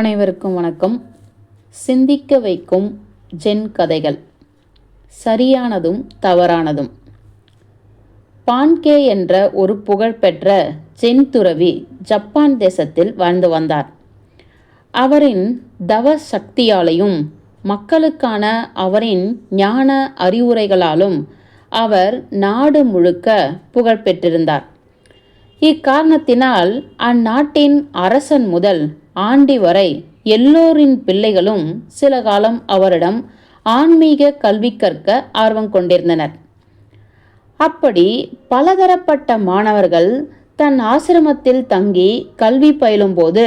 அனைவருக்கும் வணக்கம். சிந்திக்க வைக்கும் ஜென் கதைகள். சரியானதும் தவறானதும். பான்கே என்ற ஒரு புகழ்பெற்ற ஜென் துறவி ஜப்பான் தேசத்தில் வாழ்ந்து வந்தார். அவரின் தவ சக்தியாலையும் மக்களுக்கான அவரின் ஞான அறிவுரைகளாலும் அவர் நாடு முழுக்க புகழ் பெற்றிருந்தார் இக்காரணத்தினால் அந்நாட்டின் அரசன் முதல் ஆண்டி வரை எல்லோரின் பிள்ளைகளும் சில காலம் அவரிடம் ஆன்மீக கல்வி கற்க ஆர்வம் கொண்டிருந்தனர். அப்படி பலதரப்பட்ட மாணவர்கள் தன் ஆசிரமத்தில் தங்கி கல்வி பயிலும்போது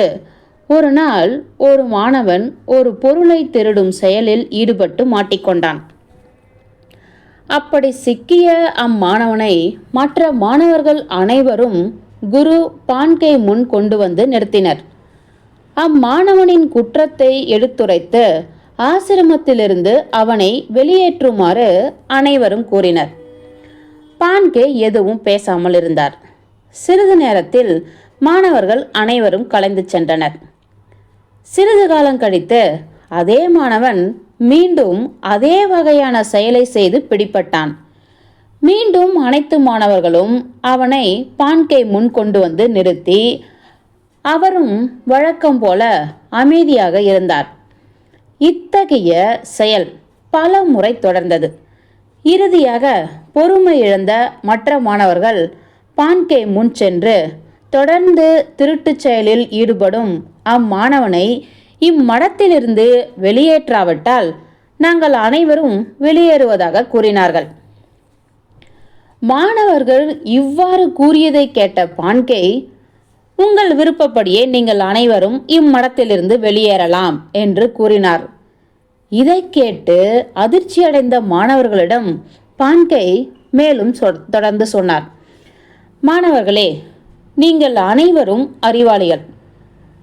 ஒரு நாள் ஒரு மாணவன் ஒரு பொருளை திருடும் செயலில் ஈடுபட்டு மாட்டிக்கொண்டான். அப்படி சிக்கிய அம்மாணவனை மற்ற மாணவர்கள் அனைவரும் குரு பான்கை முன் கொண்டு வந்து நிறுத்தினர். அம்மாணவனின் குற்றத்தை எடுத்துரைத்து ஆசிரமத்திலிருந்து அவனை வெளியேற்றுமாறு அனைவரும் கூறினர். பான்கே எதுவும் பேசாமல் இருந்தார். சிறிது நேரத்தில் மாணவர்கள் அனைவரும் கலைந்து சென்றனர். சிறிது காலம் கழித்து அதே மாணவன் மீண்டும் அதே வகையான செயலை செய்து பிடிப்பட்டான் மீண்டும் அனைத்து மாணவர்களும் அவனை பான்கை முன் கொண்டு வந்து நிறுத்தி அவரும் வழக்கம் போல அமைதியாக இருந்தார். இத்தகைய செயல் பல முறை தொடர்ந்தது. இறுதியாக பொறுமை இழந்த மற்ற மாணவர்கள் பான்கே முன் சென்று தொடர்ந்து திருட்டுச் செயலில் ஈடுபடும் அம்மாணவனை இம்மடத்திலிருந்து வெளியேற்றாவிட்டால் நாங்கள் அனைவரும் வெளியேறுவதாக கூறினார்கள். மாணவர்கள் இவ்வாறு கூறியதை கேட்ட பான்கே உங்கள் விருப்பப்படியே நீங்கள் அனைவரும் இம்மடத்திலிருந்து வெளியேறலாம் என்று கூறினார். இதை கேட்டு அதிர்ச்சியடைந்த மாணவர்களிடம் பான்கே மேலும் சொ- தொடர்ந்து சொன்னார். மாணவர்களே நீங்கள் அனைவரும் அறிவாளிகள்.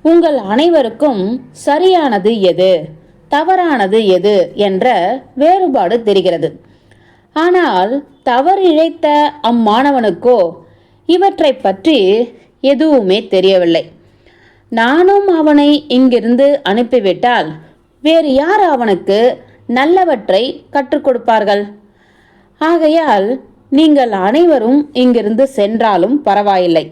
உங்கள் அனைவருக்கும் சரியானது எது? தவறானது எது? என்ற வேறுபாடு தெரிகிறது. ஆனால் தவறு இழைத்த அம்மாணவனுக்கோ இவற்றை பற்றி எதுவுமே தெரியவில்லை. நானும் அவனை இங்கிருந்து அனுப்பிவிட்டால் வேறு யார் அவனுக்கு நல்லவற்றை கற்றுக் கொடுப்பார்கள்? ஆகையால் நீங்கள் அனைவரும் இங்கிருந்து சென்றாலும் பரவாயில்லை.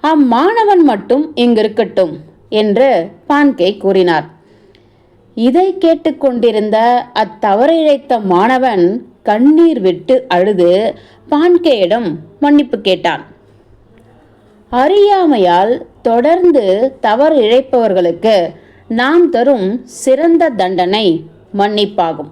அம்மாணவன் மட்டும் இங்கிருக்கட்டும். என்று பான்கே கூறினார். இதை கேட்டுக்கொண்டிருந்த அத்தவறிழைத்த மாணவன் கண்ணீர் விட்டு அழுது பான்கேயிடம் மன்னிப்பு கேட்டான். அறியாமையால் தொடர்ந்து தவறு இழைப்பவர்களுக்கு நாம் தரும் சிறந்த தண்டனை மன்னிப்பாகும்.